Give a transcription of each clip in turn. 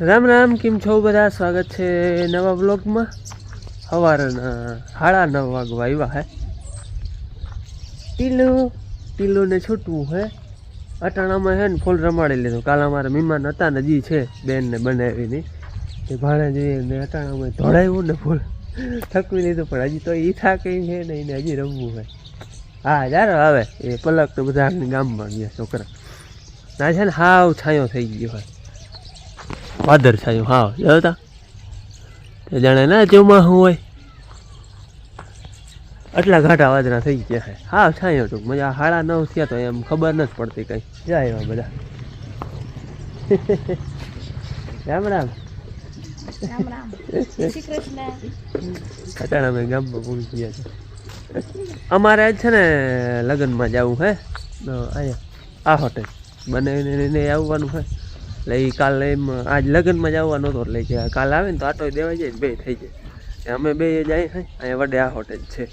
રામ રામ, કેમ છો બધા? સ્વાગત છે નવા બ્લોગમાં સવારના સાડા નવ વાગવા આવ્યા હે. ટીલું, ટીલુંને છૂટવું હે. અટાણામાં હે ને ફૂલ રમાડી લીધું. કાલ અમારા મહેમાન હતા ને હજી છે, બેનને બનાવીને. એ ભાણે જઈએ ને અટાણામાં ધોળાવ્યું ને ફૂલ થકવી લીધું. પણ હજી તો એ થાકે છે ને એને હજી રમવું હોય હા, જારો આવે એ પલક તો બધા ગામમાં ગયા, છોકરા. ના, છે ને હાવ છાંયો થઈ ગયો હોય. વાદર છાયું હા જોતા તે જાણે ના ચોમાસું હોય. આટલા ઘાટા વાદરા થઈ ગયા છે. હા છાંયો ટૂંક મજા હાડા નવ થયા તો એમ ખબર નથી પડતી કઈ. જાય એવા બધા. રામ રામ. અટાણા અમે ગામમાં પૂરી ગયા છે. અમારે છે ને લગ્નમાં જવું હે તો અહીંયા આ હોટેલ બને આવવાનું છે. એટલે એ કાલ એમ આજ લગ્નમાં જવાનું હતો, એટલે કે કાલ આવે ને તો આટો દેવા જાય બે થઈ જાય. અમે બે જાય હે, અહીંયા વડે આ હોટેલ છે.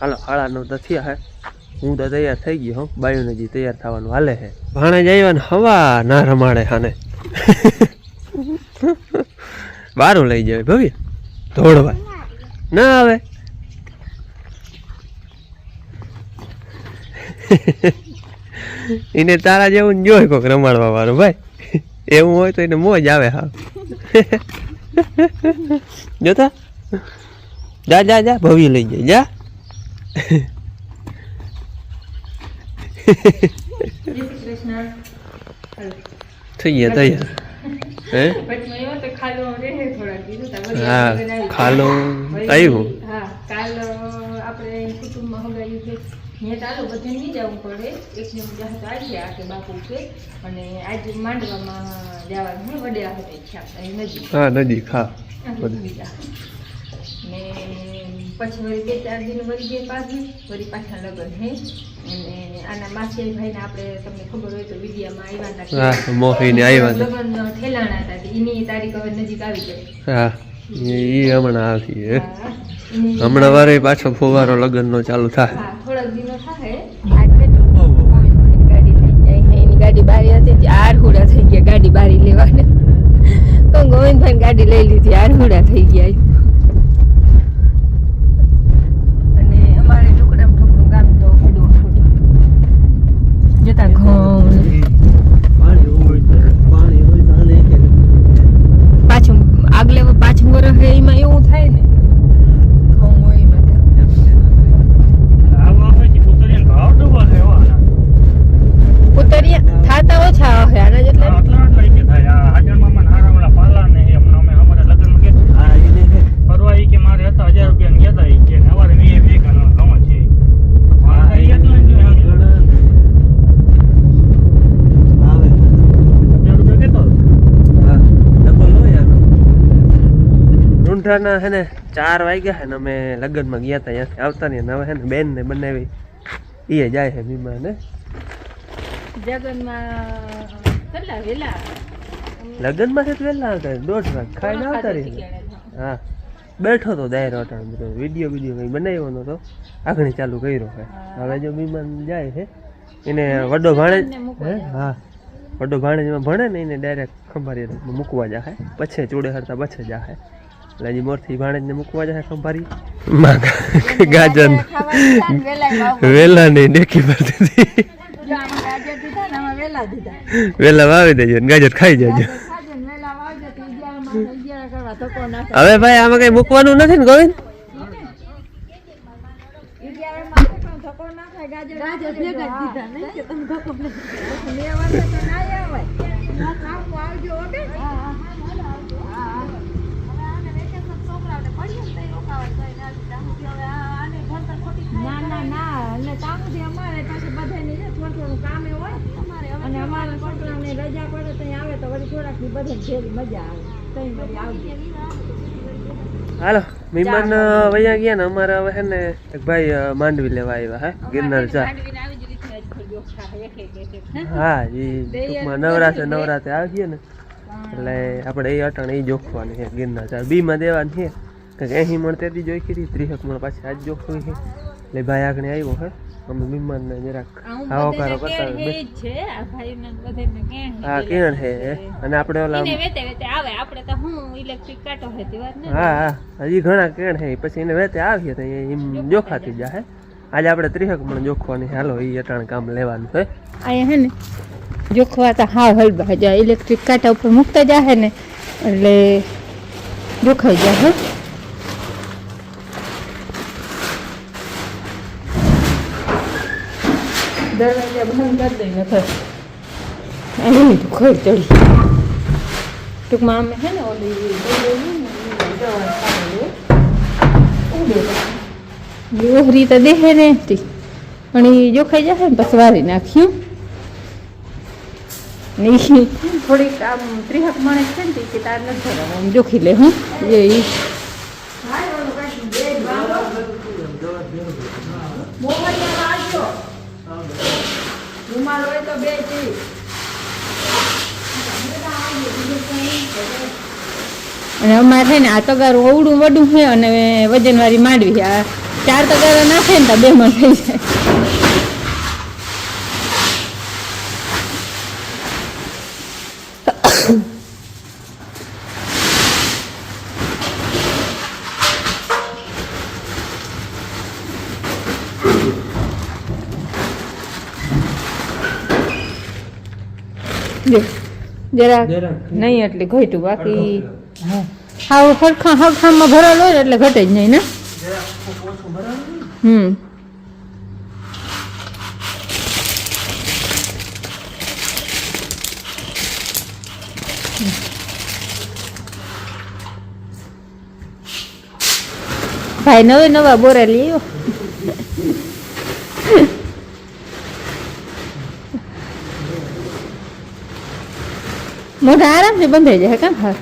હાલો, હાળાનો તો થયા હે. હું તો તૈયાર થઈ ગયો હો બાયુને જે તૈયાર થવાનું હાલે હે. ભાણે જાય ને હવા ના રમાડે હાને. બારું લઈ જાય ભવ્ય. ધોળવા. ના આવે. એને તારા જેવું જોઈ કોક રમાડવા વાળું, ભાઈ. એવું હોય તો એને મોજ આવે હા. જોતા જા જા જા ભવી લઈ જાય જા. થઈ ગયા થઈ ગયા હે હા, ખાલો આવ્યું. હા કાલ આપણે કુટુંબમાં હગાયું ત્યાં ચાલો બધે નહીં જવું પડે. એકને બીજા હાથ આવ્યા કે બાપુ છે. અને આજે માંડવામાં જવાનું વડેલા હોટે છે નજીક હા નજીક હા. બીજા ને પછી વળી બે ચાર દિન વળી ગયા પાછી વળી પાછા લગ્ન હે. અને આના માસી ભાઈને આપણે તમને ખબર હોય તો વિડીયામાં આવ્યા હતા હા મોહીને આવ્યા હતા. લગ્ન ઠેલાણા હતા એની તારીખ હવે નજીક આવી ગઈ હા એ હમણાં આવી હા, હમણાં વારે પાછો ફુવારો લગ્નનો ચાલુ થાય. થોડાક ગાડી બારી હતી ત્યાં આરહુડા થઈ ગયા, ગાડી બારી લેવાને. તો ગોવિંદભાઈ ગાડી લઈ લીધી, આરહુડા થઈ ગયા અને અમારે ટુકડામ ટુકડું ગામ તો ફૂડું ફૂડું જતા ઘઉં પાછું આગલે પાછું વરસ હે એમાં એવું થાય ને ઘઉં હોય એમાં ઉતરિયા થાતા ઓછા હોય આના જેટલા રૂંઢાના હે ને ચાર વાગ્યા હે ને અમે લગ્નમાં ગયા હતા ત્યાંથી આવતા ને હવે હે ને બેન ને બનાવી એ જાય છે બીમા ને લગ્નમાં છે વહેલા આવતા દોઢ વાગ. ખાઈને આવતા રહી હા. બેઠો તો દાયરો અટાણ વીડિયો વીડિયો કંઈ બનાવ્યો નતો. આગળ ચાલુ કર્યો છે. હવે જો મીમાન જાય છે એને વડો ભાણેજ હા? વડો ભાણેજમાં ભણે ને એને ડાયરેક્ટ ખંભારી મૂકવા જાય પછી ચૂડે હરતા પછી જાય એટલે હજી મોરથી ભાણેજને મૂકવા જાય ખંભારી માં ગાજર વેલા નહીં ડેકી ભરતી હતી વેલા વાવી દેજો ને ગાજર ખાઈ જજો. હવે ભાઈ આમાં કઈ મૂકવાનું નથી ને ગોવિંદ? ના ના ના. એટલે ત્યાં અમારે પાસે બધાને છે થોડું થોડું કામે હોય. અને અમારા છોકરાને રજા પડે તો આવે તો વળી થોડાકની બધે મજા આવે. તઈ વળી આવજે. હાલો મહેમાન વૈયા ગયા ને અમારે હવે ને એક ભાઈ માંડવી લેવા આવ્યા હે? ગિરનાર ચા. હા? એ ટૂંકમાં નવરાત્રે નવરાત્રે આવી ગયા ને. એટલે આપણે એ અટાણે એ જોખવાની છે ગિરનાર ચા. બીમાં દેવાની છે. કંઈક અહીં મણ તેથી જોઈ કરી ત્રીસક મણ પાછી આજ જોખવી છે. એટલે ભાઈ આગળ આવ્યો હે. અમે મહેમાનને જરાક આવું બધાને કરતા જ છે. આ ભાઈને ને બધાને કેણ હા. કેણ હે. હે? અને આપણે ઓલા વેતે વેતે આવે. આપણે તો હું ઇલેક્ટ્રિક કાટો હે તે વાત ને? હા હા. હજી ઘણા કેણ હે. પછી એને વેતે આવીએ તો એમ જોખાતી જાય. આજે આપણે ત્રીસક મણ જોખવાની હાલો એ અટાણ કામ લેવાનું છે. આ હે ને જોખવા તો હા હલબા જાય. ઇલેક્ટ્રિક કાંટા ઉપર મૂકતા જાહે ને. એટલે જોખાઈ જાય દરવાજા બંધ કરી દઈ નકર અહીં ખોર ચડી. ટૂંકમાં અમે હે ને ઓલી ઓહરી તો દેહે ને તી પણ એ જોખાઈ જશે ને, પછી વારી નાખ્યું થોડીક આમ ત્રીહક મળે છે ને, તે તાર નથી જોખી લે હું. એ ઈ અને અમારે છે ને આ તગારું અવડું વડું છે અને વજનવાળી માંડવી આ ચાર તગારા નાખે ને તો બે માં થઈ જાય. જો જરા નહીં એટલે ઘટ્યું બાકી. હાવ હરખા હરખામાં ભરેલો હોય એટલે ઘટે જ નહીં ને. હમ. ભાઈ નવે નવા બોરા લઈ આવ્યો. મોઢા આરામથી બંધાઈ જાય કામ હા.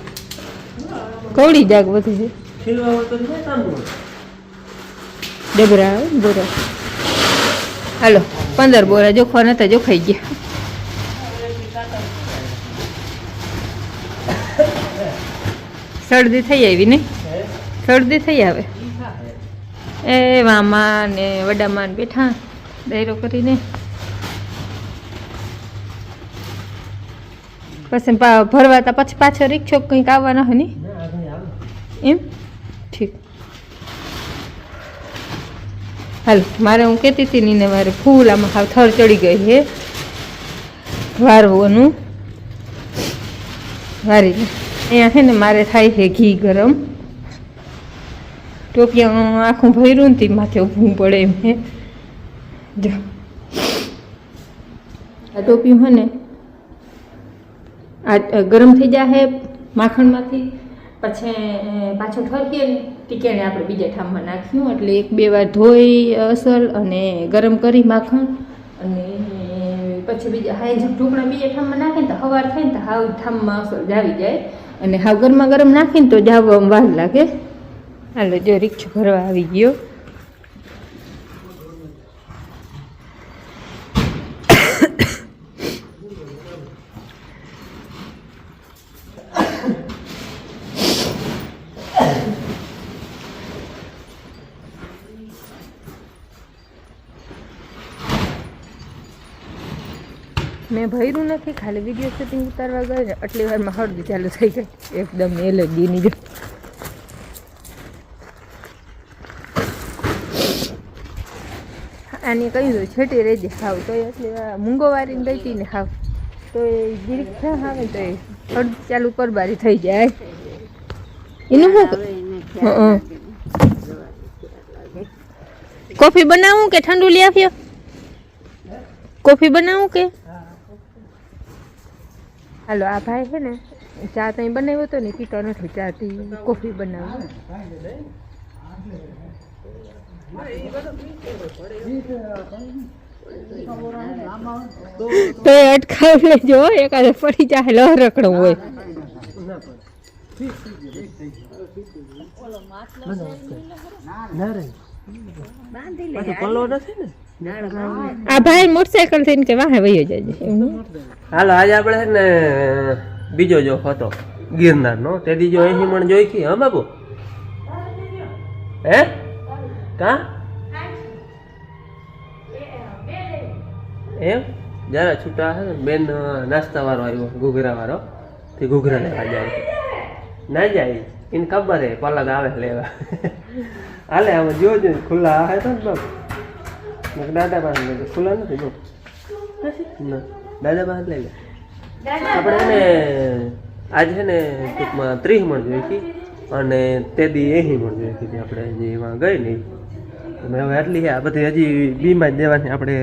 કવડી જાગ બધી છે. ડબરા બોરા. હાલો પંદર બોરા જોખવા નતા જોખાઈ ગયા. શરદી થઈ આવી નહીં શરદી થઈ આવે? એ મામા ને વડામાં બેઠા દાયરો કરીને. પછી ભરવા તા પછી પાછો રિક્ષો કંઈક આવવાનો હોય નહીં. એમ? ઠીક. હાલ, મારે હું કહેતી હતી ને મારે ફૂલ આમાં હાવ થર ચડી ગઈ છે વારવાનું. વારી અહીંયા છે ને મારે થાય છે ઘી ગરમ. ટોપિયા આખું ભર્યું નથી માથે ઊભું પડે એમ હે. જો. આ ટોપિયું હોય ને આ ગરમ થઈ જાહે માખણમાંથી, પછી પાછું ઠરકીએ ટીકેણે આપણે બીજા ઠામમાં નાખ્યું, એટલે એક બે વાર ધોઈ અસલ અને ગરમ કરી માખણ. અને પછી બીજા, હા જેમ ઢોકળા બીજા ઠામમાં નાખે ને તો હવાર થાય ને તો હાવ ઠામમાં અસલ જાવી જાય. અને હાવ ગરમા ગરમ નાખીને તો જાવ વાર લાગે. હાલો, જો રિક્ષો ભરવા આવી ગયો. મેં ભર્યું નથી ખાલી વીડિયો શૂટિંગ ઉતારવા ગયો ને આટલી વારમાં હળદી ચાલુ થઈ ગઈ. એકદમ એલર્જીની જો આને કહી દઉં છેટી રહેજે ખાવ તો એટલે મૂંગો વારીને ગઈ હતી ને ખાવ તો એ જીરીક થા આવે તો એ હળદી ચાલુ પરબારી થઈ જાય. એનું શું કોફી બનાવું કે ઠંડુ લઈ આવ્યો? કોફી બનાવું કે? હાલો આ ભાઈ છે ને ચા ત્યાં બનાવ્યો હતો ને પીતો નથી ચા થી કોફી બનાવી. તો એ અટકાવી લેજો એકાદે પડી જાય લહરકડો હોય. બાંધી પાછો પલ્લો નથી ને? આ ભાઈ મોટરસાયકલ થઈને કે વાહે વયો જાય હાલો આજે આપણે ને બીજો જો હતો ગિરનાર નો તે દીજો અહીં મણ જોઈ કી હા બાબુ હે? કા? એમ? જરા છૂટા હે બેન નાસ્તા વાળો આવ્યો ઘૂઘરા વાળો તે ઘૂઘરા લેવા જાય. ના જાય. એને ખબર હે પલગ આવે લેવા. હાલે આમાં જોજો ખુલ્લા હે તો ને કીધું દાદા પાસે લઈ લે. ખુલ્લા નથી જો. ના. દાદા પાસે લઈ લે. આપણે એને આજ છે ને ટૂંકમાં ત્રીસ મણ જોઈ હતી અને તે દી એહી મણ જોઈ હતી આપણે જે એમાં ગઈ નહીં મેં હવે આટલી આ બધી હજી બીમાં જ દેવાની આપણે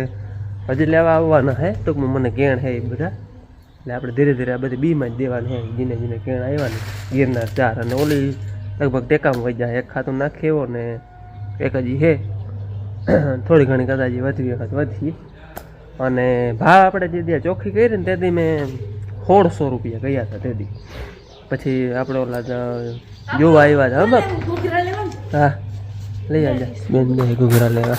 હજી લેવા આવવાના હે ટૂંકમાં મને કેણ હે એ બધા. એટલે આપણે ધીરે ધીરે આ બધી બીમાં જ દેવાની હે જીને જીને કેણ આવ્યાની ગિરનાર ચાર અને ઓલી લગભગ ટેકામાં વહી જાય. એક ખાતું નાખી એવો ને એક હજી છે. થોડી ઘણી કદાચ વધવી વખત વધી. અને ભાવ આપણે જે દે ચોખ્ખી કરી ને તેથી મેં સોળસો રૂપિયા ગયા હતા તેથી. પછી આપણે ઓલા જોવા આવ્યા હતા હા હા લઈ આવજા. બેન બે ઘૂઘરા લેવા.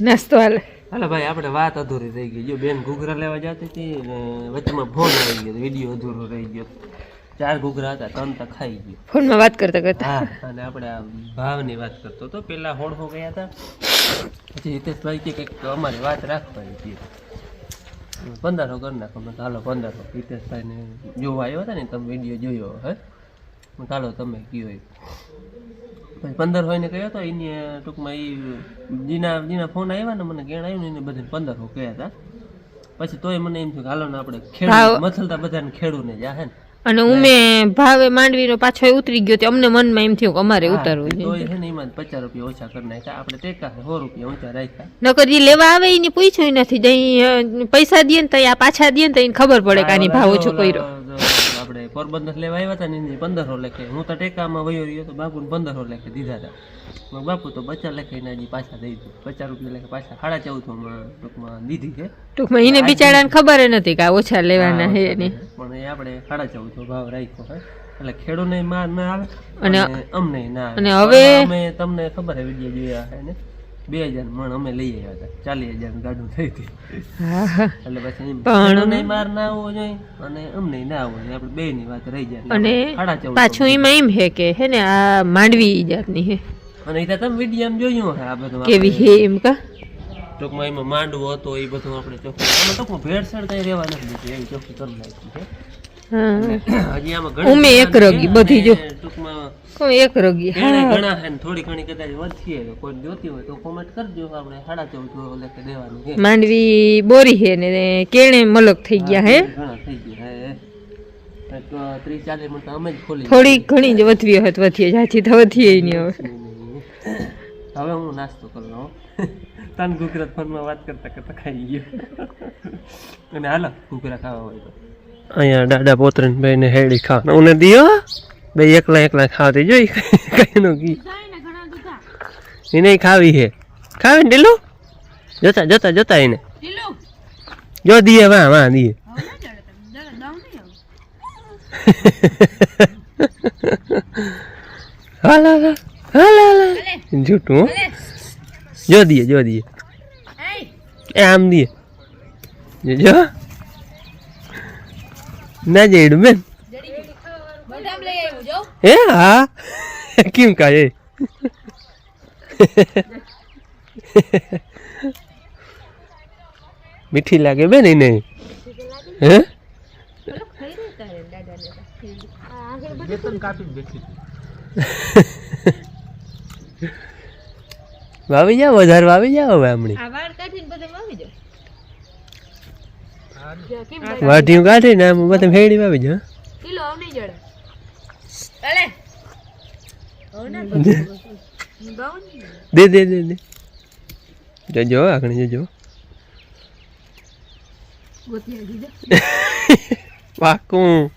નાસ્તો હાલે. હાલો ભાઈ આપણે વાત અધૂરી રહી ગઈ. જો બેન ઘૂઘરા લેવા જતી હતી ને વચમાં ફોન આવી ગયો વીડિયો અધૂરો રહી ગયો. ચાર ઘૂઘરા હતા ત્રણ તો ખાઈ ગયો. ફોનમાં વાત કરતા કરતા. હા અને આપણે આ ભાવની વાત કરતો હતો. પેલા હોડહો ગયા હતા. પછી હિતેશભાઈ કે કંઈક અમારી વાત રાખવાની હતી. પંદરસો કરી નાખો મેં હાલો પંદરસો હિતેશભાઈને જોવા આવ્યા હતા ને તમે વીડિયો જોયો હે? હાલો તમે કયો એ પછી પંદર હોય ને કહ્યો હતો એને ટૂંકમાં એ જીના જીના ફોન આવ્યા ને મને ગેણ આવ્યું ને એને બધાને પંદરસો કહ્યા હતા પછી તોય મને એમ થયું કે હાલો ને આપણે ખેડૂત મથલતા બધાને ખેડૂને જા હે ને. અને ઉમે ભાવે માંડવીનો પાછો ઉતરી ગયો તે અમને મનમાં એમ થયું કે અમારે ઉતારવું ને એમાં પચાસ રૂપિયા ઓછા કરી નાખ્યા. આપણે ટેકા રૂપિયા ઊંચા રાખ્યા. નકર જે લેવા આવે એને પૂછ્યું નથી. જઈ પૈસા દે ને તો આ પાછા દે ને તો એને ખબર પડે કે આની ભાવ ઓછો કર્યો. પોરબંદર લેવા આવ્યા હતા ને એની પંદરસો લખે. હું તો ટેકામાં વયો રહ્યો તો બાપુને પંદરસો લખે દીધા હતા બાપુ તો બચ્ચા લેખે હજી પાછા દઈ દીધું. પચાસ રૂપિયા લખે પાછા. સાડા ચૌદમાં ટૂંકમાં દીધી છે. ટૂંકમાં એને બિચારાને ખબર નથી કે ઓછા લેવાના છે એની. પણ એ આપણે સાડા ચૌદસો ભાવ રાખ્યો હોય એટલે ખેડૂને માર ના આવે અને અમને ના આવે. અને હવે- અમે તમને ખબર હે વીડિયો જોયા હે ને? બે હજાર મણ અમે લઈ આવ્યા હતા. ચાલીસ હજાર ગાડું થઈ હતી એટલે પછી પણ- માર ના આવવો જોઈએ અને અમને ના આવવો જોઈએ. આપણે બે ની વાત રહી જાય. અને પાછું એમાં એમ હે કે હે ને આ માંડવી જાતની હે અને એ તમે વીડિયો એમ જોયું હે આ બધું કેવી હે એમ કા? ટૂંકમાં એમાં માંડવો હતો એ બધું આપણે ચોખ્ખું આમાં ટૂંકમાં ભેળસેળ કઈ રહેવા નથી દીધું એવી ચોખ્ખી કરી નાખી છે. ઉમે એક રગી, બધી જો. કોઈ એક રગી? ઘણા થોડી ઘણી કદાચ વધીએ કોઈ જોતી હોય તો કોમેન્ટ કરજો આપણે સાડા ચૌદ દેવાનું છે. માંડવી બોરી હે ને કેણે મલક થઈ ગયા હે થઈ ગયા હે થોડી ઘણી જ વધવી હોય વધીએ જાજી તો વધીએ નહીં હવે. હવે હું નાસ્તો કરી લઉં તન ગુજરાત ફોનમાં વાત કરતા કરતા ખાઈ ગયો. અને હાલો ઘૂઘરા ખાવા હોય તો. અહીંયા દાદા પોતરે ભાઈ ને હેડી ખાવા ઉને દિયો બે એકલા એકલા ખાવતી જોઈ કઈ નો કી એને ખાવી છે. ખાવે ને ઢીલું? જોતા જોતા જોતા એને. જો દીએ, વાહ વાહ, દીએ. જો દીએ જો દીએ. એ આમ દીએ. જો. ના જઈડું બેન. હે હા? કેમ કાય મીઠી લાગે બેન એને. હે? વાવી જાવ વધારે વાવી જાવ હવે હમણાં. વાઢીયું કાઢીને આમ બધા ભેડી વાવી અલે દે દે દે દે. જજો આગળ જજો. પાકું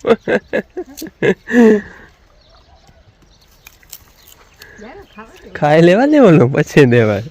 ખાઈ લેવા દેવાનું, પછી દેવાય